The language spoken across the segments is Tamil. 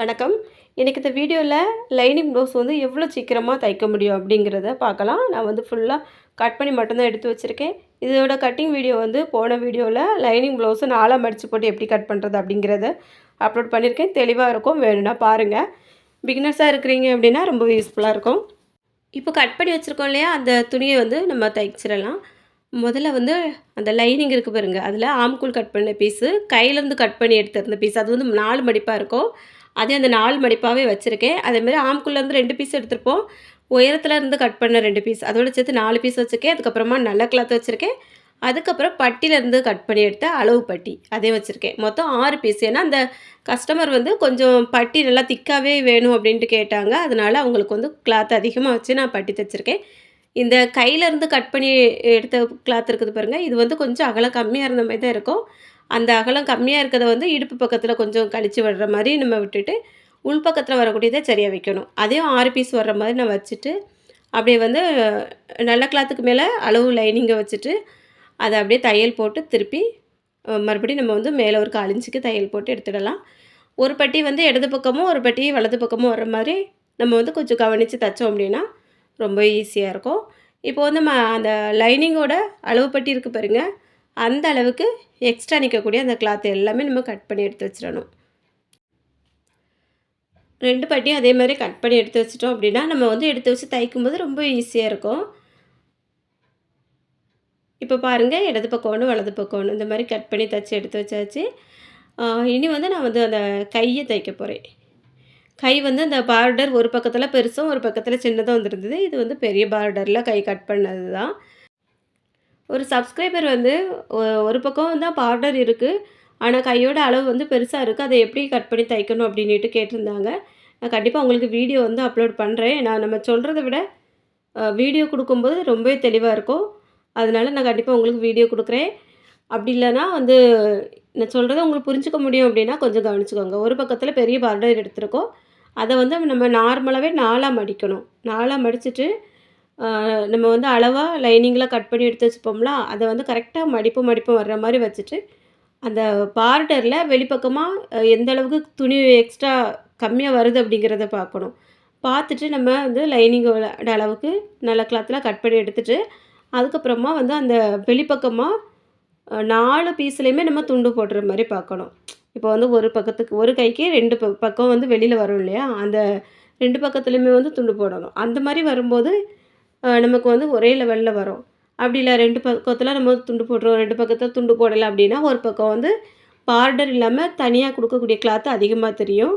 வணக்கம். எனக்கு இந்த வீடியோவில் லைனிங் ப்ளவுஸ் வந்து எவ்வளோ சீக்கிரமாக தைக்க முடியும் அப்படிங்கிறத பார்க்கலாம். நான் வந்து ஃபுல்லாக கட் பண்ணி மட்டும்தான் எடுத்து வச்சுருக்கேன். இதோட கட்டிங் வீடியோ வந்து போன வீடியோவில் லைனிங் ப்ளவுஸை நாளாக மடித்து போட்டு எப்படி கட் பண்ணுறது அப்படிங்கிறத அப்லோட் பண்ணியிருக்கேன் தெளிவாக இருக்கும் வேணும்னா பாருங்கள் பிகினர்ஸாக இருக்கிறீங்க அப்படின்னா ரொம்ப யூஸ்ஃபுல்லாக இருக்கும். இப்போ கட் பண்ணி வச்சுருக்கோம் இல்லையா? அந்த துணியை வந்து நம்ம தைச்சிடலாம். முதல்ல வந்து அந்த லைனிங் இருக்குது பாருங்கள் அதில் ஆம்கூல் கட் பண்ண பீஸு கையிலேருந்து கட் பண்ணி எடுத்திருந்த பீஸ் அது வந்து நாலு மடிப்பாக இருக்கும். அதே அந்த நாலு மடிப்பாகவே வச்சுருக்கேன். அதேமாதிரி ஆம்குள்ளேருந்து ரெண்டு பீஸ் எடுத்திருப்போம். உயரத்தில் இருந்து கட் பண்ண ரெண்டு பீஸ் அதோட சேர்த்து நாலு பீஸ் வச்சுருக்கேன். அதுக்கப்புறமா நல்ல கிளாத் வச்சுருக்கேன். அதுக்கப்புறம் பட்டியிலேருந்து கட் பண்ணி எடுத்த அளவு பட்டி அதே வச்சுருக்கேன். மொத்தம் ஆறு பீஸ் ஏன்னா அந்த கஸ்டமர் வந்து கொஞ்சம் பட்டி நல்லா திக்காகவே வேணும் அப்படின்ட்டு கேட்டாங்க. அதனால அவங்களுக்கு வந்து கிளாத் அதிகமாக வச்சு நான் பட்டி தைச்சிருக்கேன். இந்த கையிலேருந்து கட் பண்ணி எடுத்த கிளாத் இருக்குது பாருங்கள் இது வந்து கொஞ்சம் அகலம் கம்மியாக இருந்த மாதிரி தான் இருக்கும். அந்த அகலம் கம்மியாக இருக்கிறத வந்து இடுப்பு பக்கத்தில் கொஞ்சம் கழிச்சு விடுற மாதிரி நம்ம விட்டுட்டு உள் பக்கத்தில் வரக்கூடியதை சரியாக வைக்கணும். அதையும் ஆறு பீஸ் வர்ற மாதிரி நான் வச்சுட்டு அப்படியே வந்து நல்ல கிளாத்துக்கு மேலே அளவு லைனிங்கை வச்சுட்டு அதை அப்படியே தையல் போட்டு திருப்பி மறுபடியும் நம்ம வந்து மேலே ஒரு காலிஞ்சிக்கு தையல் போட்டு எடுத்துடலாம். ஒரு பட்டி வந்து இடது பக்கமும் ஒரு பட்டி வலது பக்கமும் வர மாதிரி நம்ம வந்து கொஞ்சம் கவனித்து தைச்சோம் அப்படின்னா ரொம்ப ஈஸியாக இருக்கும். இப்போ வந்து ம அந்த லைனிங்கோட அளவு பட்டி இருக்குது பாருங்கள் அந்த அளவுக்கு எக்ஸ்ட்ரா நிற்கக்கூடிய அந்த கிளாத் எல்லாமே நம்ம கட் பண்ணி எடுத்து வச்சிடணும். ரெண்டு பட்டியும் அதே மாதிரி கட் பண்ணி எடுத்து வச்சிட்டோம் அப்படின்னா நம்ம வந்து எடுத்து வச்சு தைக்கும்போது ரொம்ப ஈஸியாக இருக்கும். இப்போ பாருங்கள் இடது பக்கம் ஒன்று வலது பக்கம் ஒன்று இந்த மாதிரி கட் பண்ணி தைச்சி எடுத்து வச்சாச்சு. இனி வந்து நான் வந்து அந்த கையை தைக்க போகிறேன் கை வந்து அந்த பார்டர் ஒரு பக்கத்தில் பெருசும் ஒரு பக்கத்தில் சின்னதாக வந்துருந்தது. இது வந்து பெரிய பார்டரில் கை கட் பண்ணது தான் ஒரு சப்ஸ்கிரைபர் வந்து ஒ- ஒரு பக்கம் தான் பார்டர் இருக்குது ஆனால் கையோட அளவு வந்து பெருசாக இருக்குது அதை எப்படி கட் பண்ணி தைக்கணும் அப்படின்ட்டு கேட்டிருந்தாங்க. நான் கண்டிப்பாக உங்களுக்கு வீடியோ வந்து அப்லோட் பண்ணுறேன் நான் நம்ம சொல்கிறத விட வீடியோ கொடுக்கும்போது ரொம்பவே தெளிவாக இருக்கும். அதனால நான் கண்டிப்பாக உங்களுக்கு வீடியோ கொடுக்குறேன். அப்படி இல்லைன்னா வந்து நான் சொல்கிறத உங்களுக்கு புரிஞ்சுக்க முடியும் அப்படின்னா கொஞ்சம் கவனிச்சுக்கோங்க. ஒரு பக்கத்தில் பெரிய பார்டர் எடுத்திருக்கோம். அதை வந்து நம்ம நார்மலாகவே நாலாக மடிக்கணும் நாலாக மடிச்சிட்டு நம்ம வந்து அளவாக லைனிங்கில் கட் பண்ணி எடுத்து வச்சுப்போம்ல அதை வந்து கரெக்டாக மடிப்பு மடிப்பு வர்ற மாதிரி வச்சுட்டு அந்த பார்டரில் வெளிப்பக்கமாக எந்த அளவுக்கு துணி எக்ஸ்ட்ரா கம்மியாக வருது அப்படிங்கிறத பார்க்கணும். பார்த்துட்டு நம்ம வந்து லைனிங்கோட அளவுக்கு நல்ல கிளாத்தில் கட் பண்ணி எடுத்துட்டு அதுக்கப்புறமா வந்து அந்த வெளிப்பக்கமாக நாலு பீஸ்லேயுமே நம்ம துண்டு போடுற மாதிரி பார்க்கணும். இப்போ வந்து ஒரு பக்கத்துக்கு ஒரு கைக்கு ரெண்டு பக்கம் வந்து வெளியில் வரும் இல்லையா அந்த ரெண்டு பக்கத்துலேயுமே வந்து துண்டு போடணும். அந்த மாதிரி வரும்போது நமக்கு வந்து ஒரே லெவலில் வரும். அப்படி இல்லை ரெண்டு பக்கத்தில் நம்ம துண்டு போடுறோம் ரெண்டு பக்கத்தில் துண்டு போடலை அப்படின்னா ஒரு பக்கம் வந்து பார்டர் இல்லாமல் தனியாக கொடுக்கக்கூடிய கிளாத்து அதிகமாக தெரியும்.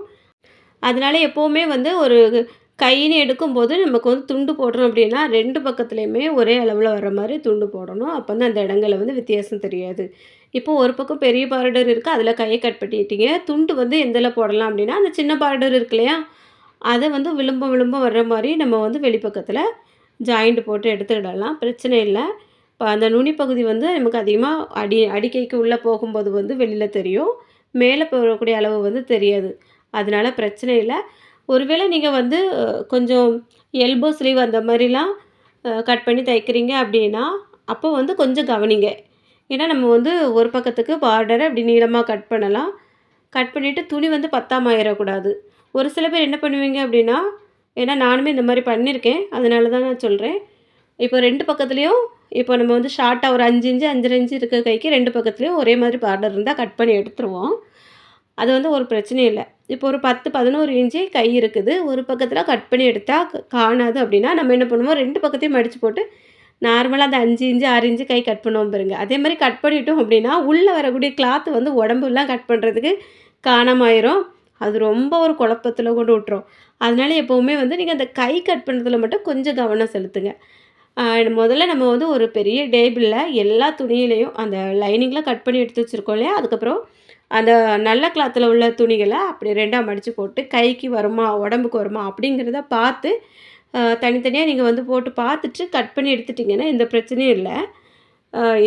அதனால எப்போவுமே வந்து ஒரு கைன்னு எடுக்கும்போது நமக்கு வந்து துண்டு போடுறோம் அப்படின்னா ரெண்டு பக்கத்துலேயுமே ஒரே அளவில் வர மாதிரி துண்டு போடணும். அப்போ வந்து அந்த இடங்களில் வந்து வித்தியாசம் தெரியாது. இப்போ ஒரு பக்கம் பெரிய பார்டர் இருக்குது அதில் கையை கட் பண்ணிட்டீங்க. துண்டு வந்து எந்தில் போடலாம் அப்படின்னா அந்த சின்ன பார்டர் இருக்கு இல்லையா? அதை வந்து விளிம்பம் விளிம்பம் வர்ற மாதிரி நம்ம வந்து வெளிப்பக்கத்தில் ஜாயிண்ட் போட்டு எடுத்துடலாம். பிரச்சனை இல்லை. இப்போ அந்த நுனி பகுதி வந்து நமக்கு அதிகமாக அடி அடிக்கைக்கு உள்ளே போகும்போது வந்து வெளியில் தெரியும். மேலே போகக்கூடிய அளவு வந்து தெரியாது. அதனால பிரச்சனை இல்லை. ஒருவேளை நீங்கள் வந்து கொஞ்சம் எல்போ ஸ்லீவ் அந்த மாதிரிலாம் கட் பண்ணி தைக்கிறீங்க அப்படின்னா அப்போ வந்து கொஞ்சம் கவனிங்க. ஏன்னா நம்ம வந்து ஒரு பக்கத்துக்கு பார்டரை அப்படி நீளமாக கட் பண்ணலாம். கட் பண்ணிவிட்டு துணி வந்து பத்தாம் ஆயிடக்கூடாது ஒரு சில பேர் என்ன பண்ணுவீங்க அப்படின்னா ஏன்னா நானுமே இந்த மாதிரி பண்ணியிருக்கேன் அதனால தான் நான் சொல்கிறேன் இப்போ ரெண்டு பக்கத்துலேயும் இப்போ நம்ம வந்து ஷார்ட்டாக ஒரு அஞ்சு இன்ச்சு அஞ்சரை இன்ச்சு இருக்க கைக்கு ரெண்டு பக்கத்துலேயும் ஒரே மாதிரி பார்டர் இருந்தால் கட் பண்ணி எடுத்துருவோம். அது வந்து ஒரு பிரச்சனையும் இல்லை. இப்போ ஒரு பத்து பதினோரு இன்ச்சு கை இருக்குது. ஒரு பக்கத்தில் கட் பண்ணி எடுத்தால் காணாது அப்படின்னா நம்ம என்ன பண்ணுவோம்? ரெண்டு பக்கத்தையும் மடித்து போட்டு நார்மலாக அந்த அஞ்சு இன்ச்சு ஆறு இன்ச்சு கை கட் பண்ணுவோம் பாருங்க. அதே மாதிரி கட் பண்ணிட்டோம் அப்படின்னா உள்ளே வரக்கூடிய கிளாத் வந்து உடம்புலாம் கட் பண்ணுறதுக்கு காணாமாயிரும் அது ரொம்ப ஒரு குழப்பத்தில் கொண்டு விட்டுரும். அதனால எப்போவுமே வந்து நீங்கள் அந்த கை கட் பண்ணுறதுல மட்டும் கொஞ்சம் கவனம் செலுத்துங்க. முதல்ல நம்ம வந்து ஒரு பெரிய டேபிளில் எல்லா துணியிலையும் அந்த லைனிங்கில் கட் பண்ணி எடுத்து வச்சுருக்கோம் இல்லையா? அதுக்கப்புறம் அந்த நல்ல கிளாத்தில் உள்ள துணிகளை அப்படி ரெண்டாக மடித்து போட்டு கைக்கு வருமா உடம்புக்கு வருமா அப்படிங்கிறத பார்த்து தனித்தனியாக நீங்கள் வந்து போட்டு பார்த்துட்டு கட் பண்ணி எடுத்துட்டிங்கன்னா எந்த பிரச்சனையும் இல்லை.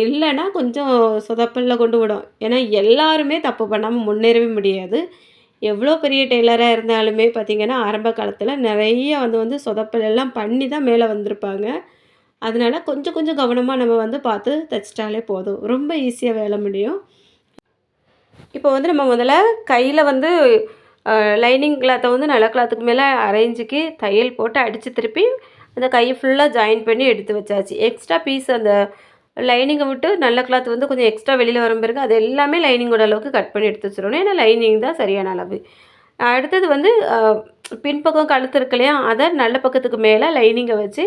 இல்லைன்னா கொஞ்சம் சொதப்பலில் கொண்டு விடும். ஏன்னா எல்லாருமே தப்பு பண்ணாமல் முன்னேறவே முடியாது. எவ்வளோ பெரிய டெய்லராக இருந்தாலுமே பார்த்திங்கன்னா ஆரம்ப காலத்தில் நிறைய வந்து வந்து சொதப்பல் எல்லாம் பண்ணி தான் மேலே வந்திருப்பாங்க. அதனால் கொஞ்சம் கொஞ்சம் கவனமாக நம்ம வந்து பார்த்து தைச்சிட்டாலே போதும். ரொம்ப ஈஸியாக வேலை முடியும். இப்போ வந்து நம்ம முதல்ல கையில் வந்து லைனிங் கிளாத்தை வந்து நல்ல கிளாத்துக்கு மேலே அரேஞ்சுக்கு தையல் போட்டு அடித்து திருப்பி அந்த கையை ஃபுல்லாக ஜாயின் பண்ணி எடுத்து வச்சாச்சு. எக்ஸ்ட்ரா பீஸ் அந்த லைனிங்கை விட்டு நல்ல கிளாத் வந்து கொஞ்சம் எக்ஸ்ட்ரா வெளியில் வரும் பிறகு அது எல்லாமே லைனிங்கோட அளவுக்கு கட் பண்ணி எடுத்து வச்சிடணும். ஏன்னா லைனிங் தான் சரியான அளவு. அடுத்தது வந்து பின்பக்கம் கழுத்து இருக்கு இல்லையா? அதை நல்ல பக்கத்துக்கு மேலே லைனிங்கை வச்சு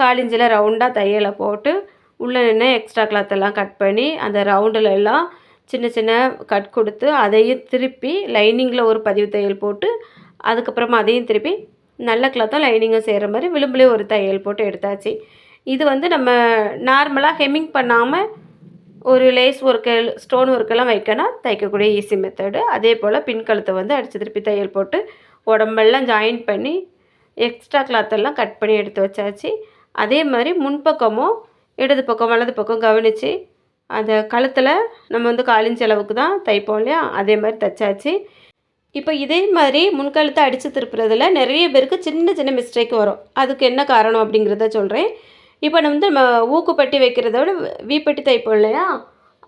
காலிஞ்சில் ரவுண்டாக தையலை போட்டு உள்ளே நின்று எக்ஸ்ட்ரா கிளாத் எல்லாம் கட் பண்ணி அந்த ரவுண்டில் எல்லாம் சின்ன சின்ன கட் கொடுத்து அதையும் திருப்பி லைனிங்கில் ஒரு பதிவு தையல் போட்டு அதுக்கப்புறமா அதையும் திருப்பி நல்ல கிளாத்தும் லைனிங்கும் செய்கிற மாதிரி விளிம்புலேயே ஒரு தையல் போட்டு எடுத்தாச்சு. இது வந்து நம்ம நார்மலாக ஹெம்மிங் பண்ணாமல் ஒரு லேஸ் ஒர்க்கு ஸ்டோன் ஒர்க்கெல்லாம் வைக்கணும் தைக்கக்கூடிய ஈஸி மெத்தடு அதே போல் பின் கழுத்தை வந்து அடித்து திருப்பி தையல் போட்டு உடம்பெல்லாம் ஜாயின் பண்ணி எக்ஸ்ட்ரா கிளாத்தெல்லாம் கட் பண்ணி எடுத்து வச்சாச்சு. அதே மாதிரி முன்பக்கமும் இடது பக்கம் வலது பக்கம் கவனித்து அந்த கழுத்தில் நம்ம வந்து காலிஞ்ச அளவுக்கு தான் தைப்போம் இல்லையா? அதே மாதிரி தைச்சாச்சு. இப்போ இதே மாதிரி முன்கழுத்தை அடித்து திருப்புறதுல நிறைய பேருக்கு சின்ன சின்ன மிஸ்டேக் வரும். அதுக்கு என்ன காரணம் அப்படிங்கிறத சொல்கிறேன் இப்போ நம்ம வந்து நம்ம ஊக்குப்பட்டி வைக்கிறத விட வீப்பட்டி தைப்போம் இல்லையா?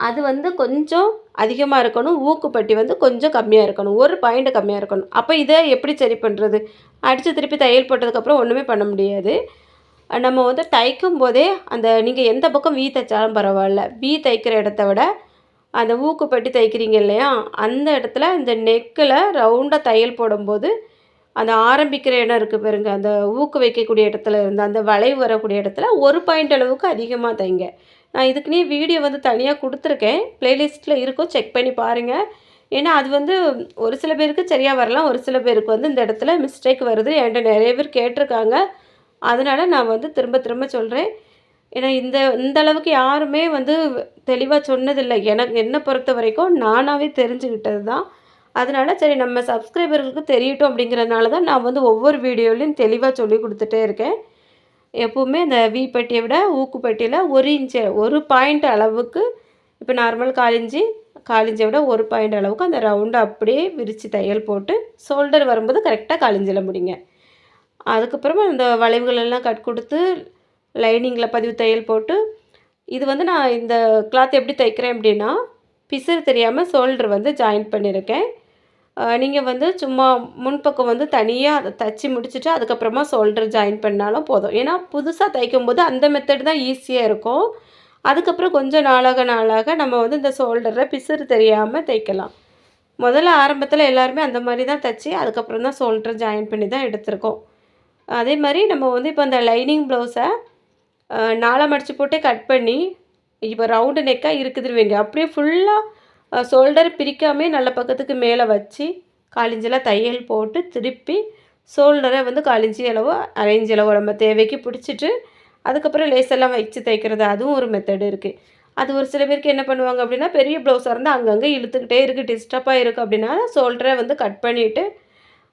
அது வந்து கொஞ்சம் அதிகமாக இருக்கணும். ஊக்குப்பட்டி வந்து கொஞ்சம் கம்மியாக இருக்கணும். ஒரு பாயிண்ட் கம்மியாக இருக்கணும். அப்போ இதை எப்படி சரி பண்ணுறது அடித்து திருப்பி தையல் போட்டதுக்கப்புறம் ஒன்றுமே பண்ண முடியாது. நம்ம வந்து தைக்கும் போதே அந்த நீங்கள் எந்த பக்கம் வீ தைச்சாலும் பரவாயில்ல. வீ தைக்கிற இடத்த விட அந்த ஊக்குப்பட்டி தைக்கிறீங்க இல்லையா? அந்த இடத்துல இந்த நெக்கில் ரவுண்டாக தையல் போடும்போது அந்த ஆரம்பிக்கிற இடம் இருக்குது பாருங்க. அந்த ஊக்கு வைக்கக்கூடிய இடத்துல இருந்து அந்த வளைவு வரக்கூடிய இடத்துல ஒரு பாயிண்ட் அளவுக்கு அதிகமாக தைங்க. நான் இதுக்குன்னே வீடியோ வந்து தனியாக கொடுத்துருக்கேன். ப்ளேலிஸ்ட்டில் இருக்கும். செக் பண்ணி பாருங்கள் ஏன்னா அது வந்து ஒரு சில பேருக்கு சரியாக வரலாம். ஒரு சில பேருக்கு வந்து இந்த இடத்துல மிஸ்டேக் வருது என்கிட்ட நிறைய பேர் கேட்டிருக்காங்க. அதனால் நான் வந்து திரும்ப திரும்ப சொல்கிறேன் ஏன்னா இந்த இந்த அளவுக்கு யாருமே வந்து தெளிவாக சொன்னதில்லை. எனக்கு என்னை பொறுத்த வரைக்கும் நானாகவே தெரிஞ்சுக்கிட்டது தான் அதனால சரி நம்ம சப்ஸ்கிரைபர்களுக்கு தெரியட்டும் அப்படிங்கிறதுனால தான் நான் வந்து ஒவ்வொரு வீடியோலையும் தெளிவாக சொல்லி கொடுத்துட்டே இருக்கேன். எப்போவுமே இந்த வி பட்டியை விட ஊக்குப்பட்டியில் ஒரு இன்ச்சு ஒரு பாயிண்ட் அளவுக்கு இப்போ நார்மல் காலிஞ்சி காலிஞ்சை விட ஒரு பாயிண்ட் அளவுக்கு அந்த ரவுண்டை அப்படியே விரித்து தையல் போட்டு ஷோல்டர் வரும்போது கரெக்டாக காலிஞ்சில் முடிங்க. அதுக்கப்புறமா இந்த வளைவுகளெல்லாம் கட் கொடுத்து லைனிங்கில் பதிவு தையல் போட்டு இது வந்து நான் இந்த கிளாத் எப்படி தைக்கிறேன் அப்படின்னா பிசுறு தெரியாமல் ஷோல்டர் வந்து ஜாயின் பண்ணியிருக்கேன் நீங்கள் வந்து சும்மா முன்பக்கம் வந்து தனியாக அதை தச்சு முடிச்சுட்டு அதுக்கப்புறமா ஷோல்டர் ஜாயின் பண்ணாலும் போதும். ஏன்னா புதுசாக தைக்கும் போது அந்த மெத்தட் தான் ஈஸியாக இருக்கும். அதுக்கப்புறம் கொஞ்சம் நாளாக நாளாக நம்ம வந்து இந்த ஷோல்டரை பிசுறு தெரியாமல் தைக்கலாம். முதல்ல ஆரம்பத்தில் எல்லாருமே அந்த மாதிரி தான் தைச்சி அதுக்கப்புறம் தான் ஷோல்டர் ஜாயின் பண்ணி தான் எடுத்திருக்கோம். அதே மாதிரி நம்ம வந்து இப்போ அந்த லைனிங் ப்ளவுஸை நாளை மடித்து போட்டு கட் பண்ணி இப்போ ரவுண்டு நெக்காக இருக்குதுன்னு வைங்க அப்படியே ஃபுல்லாக ஷோல்டர் பிரிக்காமே நல்ல பக்கத்துக்கு மேலே வச்சு காலிஞ்செல்லாம் தையல் போட்டு திருப்பி ஷோல்டரை வந்து காலிஞ்சி அளவோ அரைஞ்சி அளவோ நம்ம தேவைக்கு பிடிச்சிட்டு அதுக்கப்புறம் லேசெல்லாம் வச்சு தைக்கிறது அதுவும் ஒரு மெத்தடு இருக்குது அது ஒரு சில பேருக்கு என்ன பண்ணுவாங்க அப்படின்னா பெரிய ப்ளவுஸாக இருந்தால் அங்கங்கே இழுத்துக்கிட்டே இருக்குது டிஸ்டர்பாக இருக்குது அப்படின்னா ஷோல்டரை வந்து கட் பண்ணிவிட்டு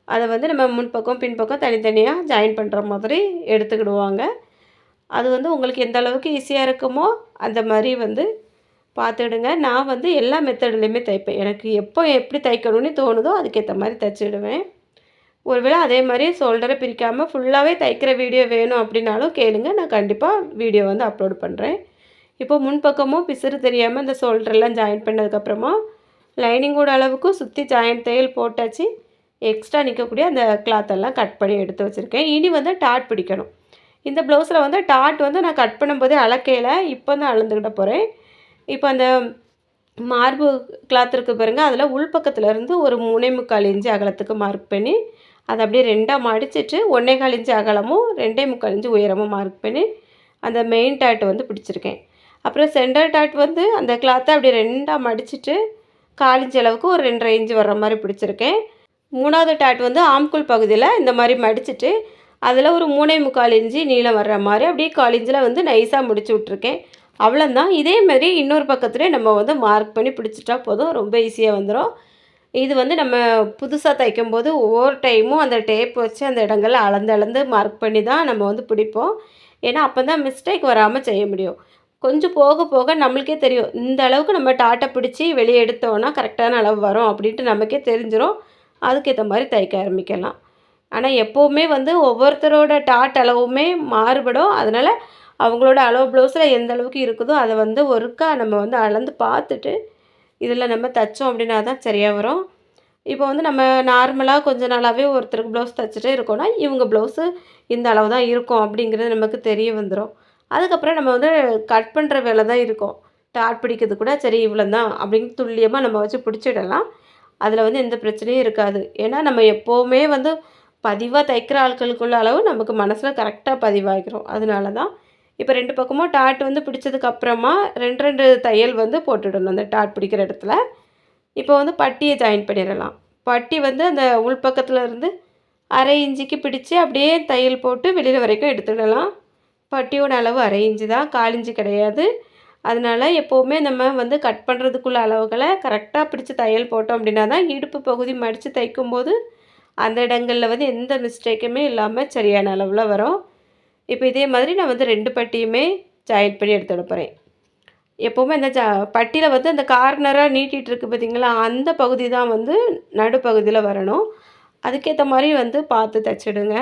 அதை வந்து நம்ம முன்பக்கம் பின்பக்கம் தனித்தனியாக ஜாயின் பண்ணுற மாதிரி எடுத்துக்கிடுவாங்க. அது வந்து உங்களுக்கு எந்த அளவுக்கு ஈஸியாக இருக்குமோ அந்த மாதிரி வந்து பார்த்துடுங்க. நான் வந்து எல்லா மெத்தட்லேயுமே தைப்பேன். எனக்கு எப்போ எப்படி தைக்கணும்னு தோணுதோ அதுக்கேற்ற மாதிரி தைச்சிடுவேன். ஒருவேளை அதே மாதிரி ஷோல்டரை பிரிக்காமல் ஃபுல்லாகவே தைக்கிற வீடியோ வேணும் அப்படின்னாலும் கேளுங்க. நான் கண்டிப்பாக வீடியோ வந்து அப்லோட் பண்ணுறேன் இப்போ முன்பக்கமும் பிசுறு தெரியாமல் இந்த ஷோல்டர்லாம் ஜாயின் பண்ணதுக்கப்புறமா லைனிங்கோட அளவுக்கும் சுற்றி ஜாயின் தையல் போட்டாச்சு. எக்ஸ்ட்ரா நிற்கக்கூடிய அந்த கிளாத்தெல்லாம் கட் பண்ணி எடுத்து வச்சுருக்கேன். இனி வந்து டாட் பிடிக்கணும். இந்த ப்ளவுஸில் வந்து டாட் வந்து நான் கட் பண்ணும்போதே அளக்கையில் இப்போ தான் அளந்துக்கிட்ட போகிறேன். இப்போ அந்த மார்பு கிளாத் இருக்கு பாருங்கள் அதில் உள்பக்கத்தில் இருந்து ஒரு மூணே முக்கால் இன்ச்சு அகலத்துக்கு மார்க் பண்ணி அதை அப்படியே ரெண்டாக மடிச்சிட்டு ஒன்றே கால் இன்ச்சு அகலமும் ரெண்டே முக்கால் இன்ச்சு உயரமும் மார்க் பண்ணி அந்த மெயின் டாட் வந்து பிடிச்சிருக்கேன். அப்புறம் சென்டர் டாட் வந்து அந்த கிளாத்தை அப்படியே ரெண்டாக மடிச்சிட்டு கால் இன்ச்சு அளவுக்கு ஒரு ரெண்டரை இன்ச்சு வர்ற மாதிரி பிடிச்சிருக்கேன். மூணாவது டாட் வந்து ஆம்குள் பகுதியில் இந்த மாதிரி மடிச்சிட்டு அதில் ஒரு மூணே முக்கால் இன்ச்சு நீளம் வர்ற மாதிரி அப்படியே கால் இன்ச்சில் வந்து நைஸாக முடிச்சு விட்ருக்கேன் அவ்வளோதான் இதே மாதிரி இன்னொரு பக்கத்துலேயே நம்ம வந்து மார்க் பண்ணி பிடிச்சிட்டா போதும். ரொம்ப ஈஸியாக வந்துடும் இது வந்து நம்ம புதுசாக தைக்கும் போது ஒவ்வொரு டைமும் அந்த டேப் வச்சு அந்த இடங்கள்ல அளந்து அளந்து மார்க் பண்ணி தான் நம்ம வந்து பிடிப்போம். ஏன்னா அப்போ தான் மிஸ்டேக் வராமல் செய்ய முடியும். கொஞ்சம் போக போக நம்மளுக்கே தெரியும். இந்த அளவுக்கு நம்ம டாட்டை பிடிச்சி வெளியே எடுத்தோன்னா கரெக்டான அளவு வரும் அப்படின்ட்டு நமக்கே தெரிஞ்சிடும் அதுக்கேற்ற மாதிரி தைக்க ஆரம்பிக்கலாம். ஆனால் எப்போவுமே வந்து ஒவ்வொருத்தரோட டாட் அளவுமே மாறுபடும். அதனால் அவங்களோட அளவு ப்ளவுஸில் எந்த அளவுக்கு இருக்குதோ அதை வந்து ஒருக்கா நம்ம வந்து அளந்து பார்த்துட்டு இதில் நம்ம தைச்சோம் அப்படின்னா தான் சரியாக வரும். இப்போ வந்து நம்ம நார்மலாக கொஞ்ச நாளாகவே ஒருத்தருக்கு ப்ளவுஸ் தைச்சிட்டே இருக்கோம்னா இவங்க ப்ளவுஸு இந்த அளவு தான் இருக்கும் அப்படிங்கிறது நமக்கு தெரிய வந்துடும் அதுக்கப்புறம் நம்ம வந்து கட் பண்ணுற வேலை தான் இருக்கும். டாட் பிடிக்கிறது கூட சரி இவ்வளோ தான் அப்படின்னு துல்லியமாக நம்ம வச்சு பிடிச்சிடலாம். அதில் வந்து எந்த பிரச்சனையும் இருக்காது. ஏன்னா நம்ம எப்போவுமே வந்து பதிவாக தைக்கிற ஆட்களுக்குள்ள அளவு நமக்கு மனசில் கரெக்டாக பதிவாகிக்கிறோம் அதனால தான் இப்போ ரெண்டு பக்கமும் டாட் வந்து பிடிச்சதுக்கு அப்புறமா ரெண்டு ரெண்டு தையல் வந்து போட்டுடணும் அந்த டாட் பிடிக்கிற இடத்துல. இப்போ வந்து பட்டியை ஜாயின் பண்ணிடலாம். பட்டி வந்து அந்த உள்பக்கத்தில் இருந்து அரை இஞ்சிக்கு பிடிச்சி அப்படியே தையல் போட்டு வெளியில் வரைக்கும் எடுத்துடலாம். பட்டியோட அளவு அரை இஞ்சி தான் கால் கிடையாது. அதனால எப்போவுமே நம்ம வந்து கட் பண்ணுறதுக்குள்ள அளவுகளை கரெக்டாக பிடிச்சி தையல் போட்டோம் அப்படின்னா தான் இடுப்பு பகுதி மடித்து தைக்கும்போது அந்த இடங்களில் வந்து எந்த மிஸ்டேக்குமே இல்லாமல் சரியான அளவில் வரும். இப்போ இதே மாதிரி நான் வந்து ரெண்டு பட்டியுமே ஜாயின் பண்ணி எடுத்து போகிறேன் எப்போவுமே அந்த ஜ பட்டியில் வந்து அந்த கார்னராக நீட்டிகிட்டு இருக்குது பார்த்திங்களா அந்த பகுதி தான் வந்து நடுப்பகுதியில் வரணும். அதுக்கேற்ற மாதிரி வந்து பார்த்து தைச்சிடுங்க.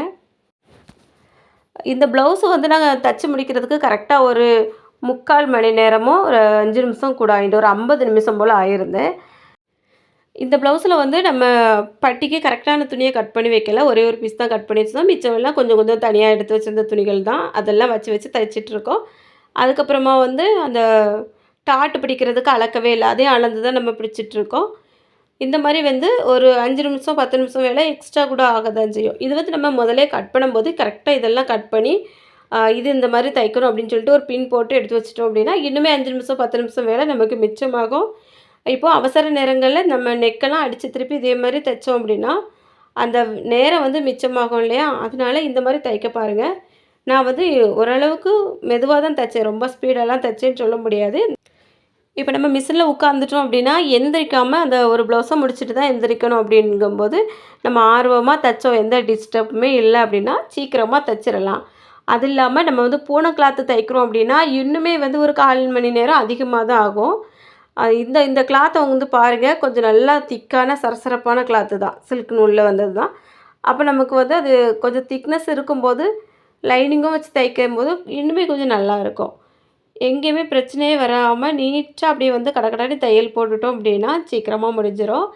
இந்த ப்ளவுஸை வந்து நாங்கள் தைச்சி முடிக்கிறதுக்கு கரெக்டாக ஒரு முக்கால் மணி நேரமும் ஒரு அஞ்சு நிமிஷம் கூட ஆகிட்டு ஒரு ஐம்பது நிமிஷம் போல் ஆயிருந்தேன். இந்த ப்ளவுஸில் வந்து நம்ம பட்டிக்கு கரெக்டான துணியை கட் பண்ணி வைக்கல. ஒரே ஒரு பீஸ் தான் கட் பண்ணி வச்சுருந்தோம். மிச்சம் எல்லாம் கொஞ்சம் கொஞ்சம் தனியாக எடுத்து வச்சுருந்த துணிகள் தான். அதெல்லாம் வச்சு வச்சு தைச்சிட்ருக்கோம் அதுக்கப்புறமா வந்து அந்த டாட்டு பிடிக்கிறதுக்கு அளக்கவே இல்லை. அதையும் அளந்து தான் நம்ம பிடிச்சிட்ருக்கோம் இந்த மாதிரி வந்து ஒரு அஞ்சு நிமிஷம் பத்து நிமிஷம் வேலை எக்ஸ்ட்ரா கூட ஆக தான் செய்யும் இது வந்து நம்ம முதலே கட் பண்ணும்போது கரெக்டாக இதெல்லாம் கட் பண்ணி இது இந்த மாதிரி தைக்கணும் அப்படின்னு சொல்லிட்டு ஒரு பின் போட்டு எடுத்து வச்சிட்டோம் அப்படின்னா இன்னுமே அஞ்சு நிமிஷம் பத்து நிமிஷம் வேலை நமக்கு மிச்சமாகும். இப்போது அவசர நேரங்களில் நம்ம நெக்கெல்லாம் அடித்து திருப்பி இதே மாதிரி தைச்சோம் அப்படின்னா அந்த நேரம் வந்து மிச்சமாகும் இல்லையா? அதனால இந்த மாதிரி தைக்க பாருங்கள் நான் வந்து ஓரளவுக்கு மெதுவாக தான் தைச்சேன். ரொம்ப ஸ்பீடெல்லாம் தைச்சேன்னு சொல்ல முடியாது. இப்போ நம்ம மிஷினில் உட்காந்துட்டோம் அப்படின்னா எந்திரிக்காமல் அந்த ஒரு ப்ளவுஸை முடிச்சுட்டு தான் எந்திரிக்கணும் அப்படிங்கும்போது நம்ம ஆர்வமாக தைச்சோம். எந்த டிஸ்டர்புமே இல்லை அப்படின்னா சீக்கிரமாக தைச்சிடலாம். அது இல்லாமல் நம்ம வந்து பூனை கிளாத்து தைக்கிறோம் அப்படின்னா இன்னுமே வந்து ஒரு கால் மணி நேரம் அதிகமாக தான் ஆகும். இந்த இந்த கிளாத்தை வந்து பாருங்கள் கொஞ்சம் நல்லா திக்கான சரசரப்பான கிளாத்து தான். சில்க் நூலில் வந்தது தான். அப்போ நமக்கு வந்து அது கொஞ்சம் திக்னஸ் இருக்கும்போது லைனிங்கும் வச்சு தைக்கும் போது இன்னுமே கொஞ்சம் நல்லா இருக்கும். எங்கேயுமே பிரச்சனையே வராமல் நீட்டாக அப்படியே வந்து கடக்கடாடி தையல் போட்டுட்டோம் அப்படின்னா சீக்கிரமாக முடிஞ்சிடும்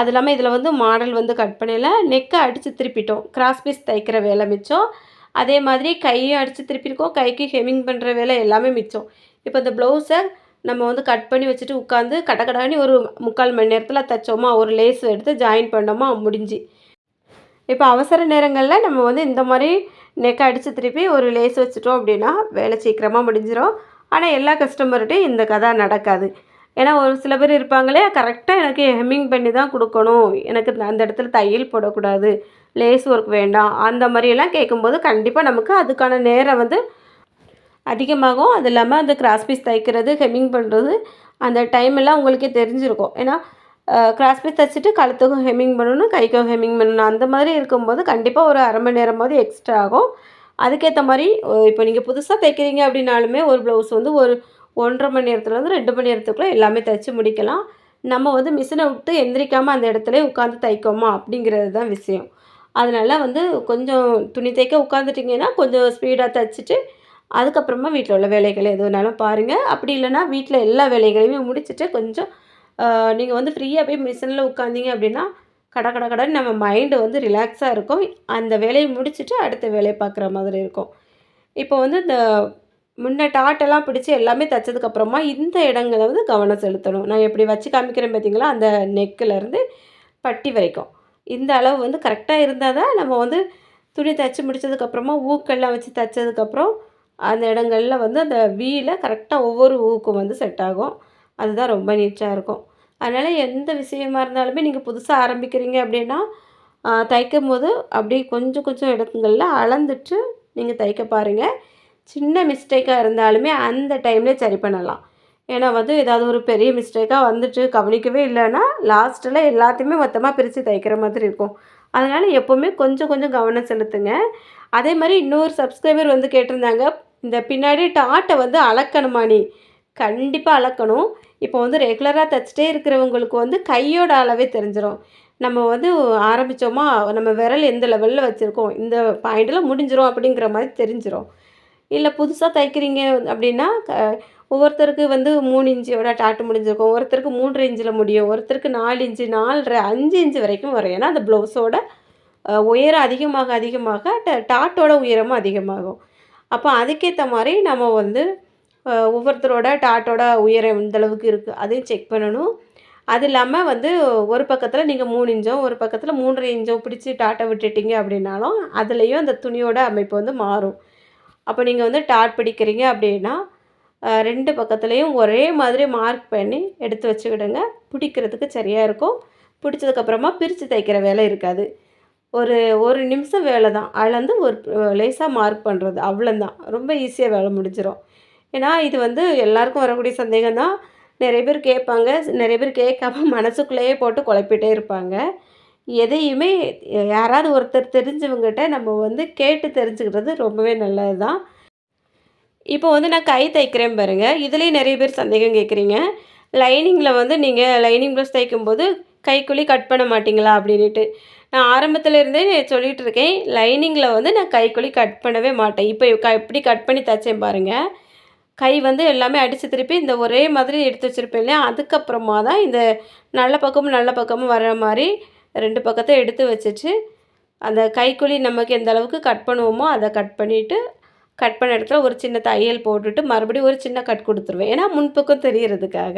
அது இல்லாமல் இதில் வந்து மாடல் வந்து கட் பண்ணல நெக்கை அடித்து திருப்பிட்டோம். கிராஸ் பீஸ் தைக்கிற வேலை மிச்சம். அதே மாதிரி கையும் அடித்து திருப்பியிருக்கோம். கைக்கு ஹெமிங் பண்ணுற வேலை எல்லாமே மிச்சம். இப்போ இந்த ப்ளவுஸை நம்ம வந்து கட் பண்ணி வச்சுட்டு உட்காந்து கடக்கடானி ஒரு முக்கால் மணி நேரத்தில் தைச்சோமா ஒரு லேஸ் எடுத்து ஜாயின் பண்ணோமா முடிஞ்சு. இப்போ அவசர நேரங்களில் நம்ம வந்து இந்த மாதிரி நெக்கை அடித்து திருப்பி ஒரு லேஸ் வச்சுட்டோம் அப்படின்னா வேலை சீக்கிரமாக முடிஞ்சிடும் ஆனால் எல்லா கஸ்டமர்கிட்டையும் இந்த கதை நடக்காது. ஏன்னா ஒரு சில பேர் இருப்பாங்களே கரெக்டாக எனக்கு ஹெம்மிங் பண்ணி தான் கொடுக்கணும். எனக்கு அந்த இடத்துல தையல் போடக்கூடாது லேஸ் ஒர்க் வேண்டாம் அந்த மாதிரியெல்லாம் கேட்கும்போது கண்டிப்பாக நமக்கு அதுக்கான நேரம் வந்து அதிகமாகும். அது இல்லாமல் அந்த கிராஸ் பீஸ் தைக்கிறது ஹெம்மிங் பண்ணுறது அந்த டைம் எல்லாம் உங்களுக்கே தெரிஞ்சிருக்கும். ஏன்னா கிராஸ் பீஸ் தைச்சிட்டு கழுத்துக்கும் ஹெம்மிங் பண்ணணும் கைக்கும் ஹெம்மிங் பண்ணணும். அந்த மாதிரி இருக்கும்போது கண்டிப்பாக ஒரு அரை மணி நேரமாவது எக்ஸ்ட்ரா ஆகும். அதுக்கேற்ற மாதிரி இப்போ நீங்கள் புதுசாக தைக்கிறீங்க அப்படின்னாலுமே ஒரு ப்ளவுஸ் வந்து ஒரு ஒன்றரை மணி நேரத்துலேருந்து ரெண்டு மணி நேரத்துக்குள்ளே எல்லாமே தைச்சி முடிக்கலாம். நம்ம வந்து மிஷினை விட்டு எந்திரிக்காமல் அந்த இடத்துல உட்காந்து தைக்கோமா அப்படிங்கிறது தான் விஷயம். அதனால் வந்து கொஞ்சம் துணி தைக்க உட்காந்துட்டிங்கன்னா கொஞ்சம் ஸ்பீடாக தைச்சிட்டு அதுக்கப்புறமா வீட்டில் உள்ள வேலைகள் எது வேணாலும் பாருங்கள் அப்படி இல்லைன்னா வீட்டில் எல்லா வேலைகளையுமே முடிச்சுட்டு கொஞ்சம் நீங்கள் வந்து ஃப்ரீயாக போய் மிஷினில் உட்காந்திங்க அப்படின்னா கட கட கடன்னு நம்ம மைண்டு வந்து ரிலாக்ஸாக இருக்கும். அந்த வேலையை முடிச்சுட்டு அடுத்த வேலையை பார்க்குற மாதிரி இருக்கும். இப்போ வந்து இந்த முன்ன டாட்டெல்லாம் பிடிச்சி எல்லாமே தைச்சதுக்கப்புறமா இந்த இடங்களை வந்து கவனம் செலுத்தணும். நான் எப்படி வச்சு காமிக்கிறேன் பார்த்தீங்களா? அந்த நெக்கிலேருந்து பட்டி வரைக்கும். இந்த அளவு வந்து கரெக்டாக இருந்தால் தான் நம்ம வந்து துணி தைச்சி முடித்ததுக்கப்புறமா ஊக்கெல்லாம் வச்சு தைச்சதுக்கப்புறம் அந்த இடங்களில் வந்து அந்த வீல கரெக்டாக ஒவ்வொரு ஊக்கும் வந்து செட் ஆகும். அதுதான் ரொம்ப நீட்டாக இருக்கும். அதனால் எந்த விஷயமா இருந்தாலுமே நீங்கள் புதுசாக ஆரம்பிக்கிறீங்க அப்படின்னா தைக்கும் போது அப்படியே கொஞ்சம் கொஞ்சம் இடத்துங்களில் அளந்துட்டு நீங்கள் தைக்க பாருங்கள் சின்ன மிஸ்டேக்காக இருந்தாலுமே அந்த டைம்லேயே சரி பண்ணலாம். ஏன்னா வந்து ஏதாவது ஒரு பெரிய மிஸ்டேக்காக வந்துட்டு கவனிக்கவே இல்லைன்னா லாஸ்ட்டில் எல்லாத்தையுமே மொத்தமாக பிரித்து தைக்கிற மாதிரி இருக்கும். அதனால் எப்போவுமே கொஞ்சம் கொஞ்சம் கவனம் செலுத்துங்க. அதே மாதிரி இன்னொரு சப்ஸ்கிரைபர் வந்து கேட்டிருந்தாங்க இந்த பின்னாடி டாட்டை வந்து அளக்கணுமா நீ? கண்டிப்பாக அளக்கணும். இப்போ வந்து ரெகுலராக தைச்சிட்டே இருக்கிறவங்களுக்கு வந்து கையோட அளவே தெரிஞ்சிடும் நம்ம வந்து ஆரம்பித்தோமா நம்ம விரல் எந்த லெவலில் வச்சுருக்கோம் இந்த பாயிண்டில் முடிஞ்சிடும் அப்படிங்கிற மாதிரி தெரிஞ்சிடும் இல்லை புதுசாக தைக்கிறீங்க அப்படின்னா க ஒவ்வொருத்தருக்கு வந்து மூணு இன்ச்சியோட டாட்டு முடிஞ்சிருக்கும். ஒருத்தருக்கு மூன்றரை இன்ச்சில் முடியும். ஒருத்தருக்கு நாலு இன்ச்சு நாலரை அஞ்சு இன்ச்சு வரைக்கும் வரும். ஏன்னா அந்த ப்ளவுஸோட உயரம் அதிகமாக அதிகமாக ட டாட்டோட உயரமும் அதிகமாகும். அப்போ அதுக்கேற்ற மாதிரி நம்ம வந்து ஒவ்வொருத்தரோட டாட்டோட உயரம் இந்தளவுக்கு இருக்குது அதையும் செக் பண்ணணும். அது இல்லாமல் வந்து ஒரு பக்கத்தில் நீங்கள் மூணு இன்ச்சோ ஒரு பக்கத்தில் மூன்றரை இன்ச்சோ பிடிச்சி டாட்டை விட்டுட்டீங்க அப்படின்னாலும் அதுலேயும் அந்த துணியோட அமைப்பு வந்து மாறும். அப்போ நீங்கள் வந்து டாட் பிடிக்கிறீங்க அப்படின்னா ரெண்டு பக்கத்துலேயும் ஒரே மாதிரி மார்க் பண்ணி எடுத்து வச்சுக்கிடுங்க. பிடிக்கிறதுக்கு சரியாக இருக்கும். பிடிச்சதுக்கப்புறமா பிரித்து தைக்கிற வேலை இருக்காது. ஒரு ஒரு நிமிஷம் வேலை தான். அளந்து ஒரு லேசாக மார்க் பண்ணுறது அவ்வளோந்தான் ரொம்ப ஈஸியாக வேலை முடிஞ்சிடும் ஏன்னா இது வந்து எல்லாருக்கும் வரக்கூடிய சந்தேகம் தான். நிறைய பேர் கேட்பாங்க. நிறைய பேர் கேட்காம மனசுக்குள்ளேயே போட்டு குழப்பிட்டே இருப்பாங்க. எதையுமே யாராவது ஒருத்தர் தெரிஞ்சவங்ககிட்ட நம்ம வந்து கேட்டு தெரிஞ்சுக்கிறது ரொம்பவே நல்லது தான் இப்போ வந்து நான் கை தைக்கிறேன் பாருங்கள் இதுலேயும் நிறைய பேர் சந்தேகம் கேட்குறீங்க. லைனிங்கில் வந்து நீங்கள் லைனிங் ப்ளவுஸ் தைக்கும்போது கைக்குழி கட் பண்ண மாட்டிங்களா? அப்படின்ட்டு நான் ஆரம்பத்தில் இருந்தே சொல்லிகிட்டு இருக்கேன் லைனிங்கில் வந்து நான் கைக்குழி கட் பண்ணவே மாட்டேன். இப்போ க எப்படி கட் பண்ணி தைச்சேன் பாருங்கள் கை வந்து எல்லாமே அடித்து திருப்பி இந்த ஒரே மாதிரி எடுத்து வச்சுருப்பேன் இல்லையா? அதுக்கப்புறமா தான் இந்த நல்ல பக்கமும் நல்ல பக்கமும் வர மாதிரி ரெண்டு பக்கத்தை எடுத்து வச்சுட்டு அந்த கைக்குழி நமக்கு எந்த அளவுக்கு கட் பண்ணுவோமோ அதை கட் பண்ணிவிட்டு கட் பண்ண இடத்துல ஒரு சின்ன தையல் போட்டுட்டு மறுபடியும் ஒரு சின்ன கட் கொடுத்துருவேன். ஏன்னா முன்பக்கம் தெரியறதுக்காக.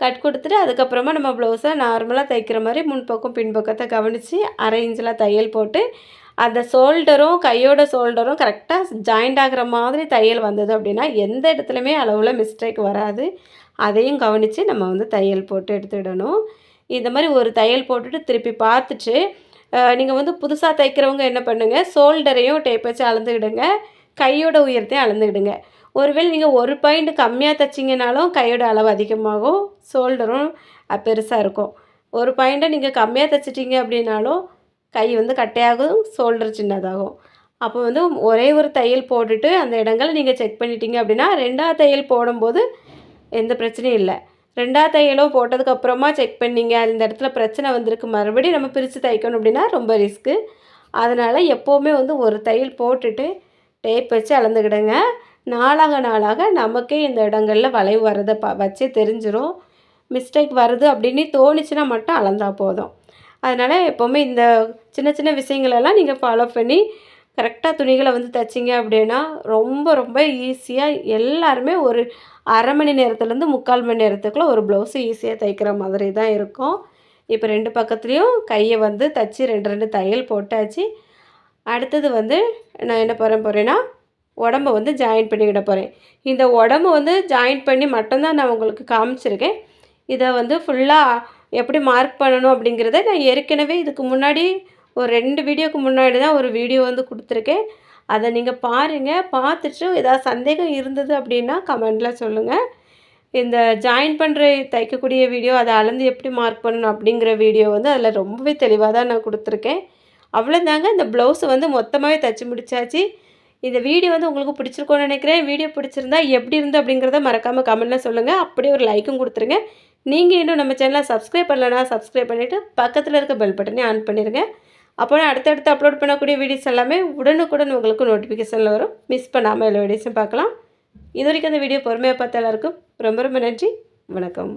கட் கொடுத்துட்டு அதுக்கப்புறமா நம்ம ப்ளவுஸை நார்மலாக தைக்கிற மாதிரி முன்பக்கம் பின்பக்கத்தை கவனித்து அரை இன்ச்சில் தையல் போட்டு அந்த ஷோல்டரும் கையோட ஷோல்டரும் கரெக்டாக ஜாயிண்ட் ஆகிற மாதிரி தையல் வந்தது அப்படின்னா எந்த இடத்துலையுமே அளவில் மிஸ்டேக் வராது. அதையும் கவனித்து நம்ம வந்து தையல் போட்டு எடுத்துடணும். இந்த மாதிரி ஒரு தையல் போட்டுட்டு திருப்பி பார்த்துட்டு நீங்கள் வந்து புதுசாக தைக்கிறவங்க என்ன பண்ணுங்கள் ஷோல்டரையும் டேப் வச்சு அளந்துக்கிடுங்க. கையோட உயரத்தையும் அளந்துக்கிடுங்க. ஒருவேளை நீங்கள் ஒரு பாயிண்ட் கம்மியாக தைச்சிங்கனாலும் கையோட அளவு அதிகமாகும் ஷோல்டரும் பெருசாக இருக்கும். ஒரு பாயிண்ட்டை நீங்கள் கம்மியாக தைச்சிட்டிங்க அப்படின்னாலும் கை வந்து கட்டையாகும் ஷோல்டர் சின்னதாகும். அப்போ வந்து ஒரே ஒரு தையல் போட்டுட்டு அந்த இடங்களை நீங்கள் செக் பண்ணிட்டீங்க அப்படின்னா ரெண்டாவது தையல் போடும்போது எந்த பிரச்சனையும் இல்லை. ரெண்டாவது தையலும் போட்டதுக்கப்புறமா செக் பண்ணிங்க இந்த இடத்துல பிரச்சனை வந்திருக்கு மறுபடியும் நம்ம பிரித்து தைக்கணும் அப்படின்னா ரொம்ப ரிஸ்க்கு அதனால் எப்போவுமே வந்து ஒரு தையல் போட்டுட்டு டேப் வச்சு அளந்துக்கிடுங்க. நாளாக நாளாக நமக்கே இந்த இடங்களில் வளைவு வர்றதை ப வச்சே தெரிஞ்சிடும் மிஸ்டேக் வருது அப்படின்னு தோணுச்சுன்னா மட்டும் அளந்தால் போதும். அதனால் எப்போவுமே இந்த சின்ன சின்ன விஷயங்களெல்லாம் நீங்கள் ஃபாலோ பண்ணி கரெக்டாக துணிகளை வந்து தைச்சிங்க அப்படின்னா ரொம்ப ரொம்ப ஈஸியாக எல்லாருமே ஒரு அரை மணி நேரத்துலேருந்து முக்கால் மணி நேரத்துக்குள்ளே ஒரு ப்ளவுஸு ஈஸியாக தைக்கிற மாதிரி தான் இருக்கும். இப்போ ரெண்டு பக்கத்துலேயும் கையை வந்து தைச்சி ரெண்டு ரெண்டு தையல் போட்டாச்சு. அடுத்தது வந்து நான் என்ன பண்ண போகிறேன்னா உடம்ப வந்து ஜாயின் பண்ணிக்கிட போகிறேன் இந்த உடம்பு வந்து ஜாயின் பண்ணி மட்டும்தான் நான் உங்களுக்கு காமிச்சிருக்கேன். இதை வந்து ஃபுல்லாக எப்படி மார்க் பண்ணணும் அப்படிங்கிறத நான் ஏற்கனவே இதுக்கு முன்னாடி ஒரு ரெண்டு வீடியோக்கு முன்னாடி தான் ஒரு வீடியோ வந்து கொடுத்துருக்கேன். அதை நீங்கள் பாருங்கள் பார்த்துட்டு ஏதாவது சந்தேகம் இருந்தது அப்படின்னா கமெண்டில் சொல்லுங்கள் இந்த ஜாயின் பண்ணுற தைக்கக்கூடிய வீடியோ அதை அளந்து எப்படி மார்க் பண்ணணும் அப்படிங்கிற வீடியோ வந்து அதில் ரொம்பவே தெளிவாக தான் நான் கொடுத்துருக்கேன். அவ்வளோதாங்க இந்த ப்ளவுஸை வந்து மொத்தமாகவே தைச்சி முடிச்சாச்சு. இந்த வீடியோ வந்து உங்களுக்கு பிடிச்சிருக்கோன்னு நினைக்கிறேன். வீடியோ பிடிச்சிருந்தா எப்படி இருந்து அப்படிங்கிறத மறக்காமல் கமெண்ட்டில் சொல்லுங்கள் அப்படியே ஒரு லைக்கும் கொடுத்துருங்க. நீங்கள் இன்னும் நம்ம சேனலை சப்ஸ்கிரைப் பண்ணலன்னா சப்ஸ்கிரைப் பண்ணிவிட்டு பக்கத்தில் இருக்க பெல் பட்டனே ஆன் பண்ணிடுங்க அப்போ அடுத்தடுத்து அப்லோட் பண்ணக்கூடிய வீடியோஸ் எல்லாமே உடனுக்குடன் உங்களுக்கு நோட்டிஃபிகேஷனில் வரும். மிஸ் பண்ணாமல் எல்லா வீடியோஸும் பார்க்கலாம். இது வரைக்கும் அந்த வீடியோ பொறுமையாக பார்த்த எல்லாருக்கும் ரொம்ப ரொம்ப நன்றி. வணக்கம்.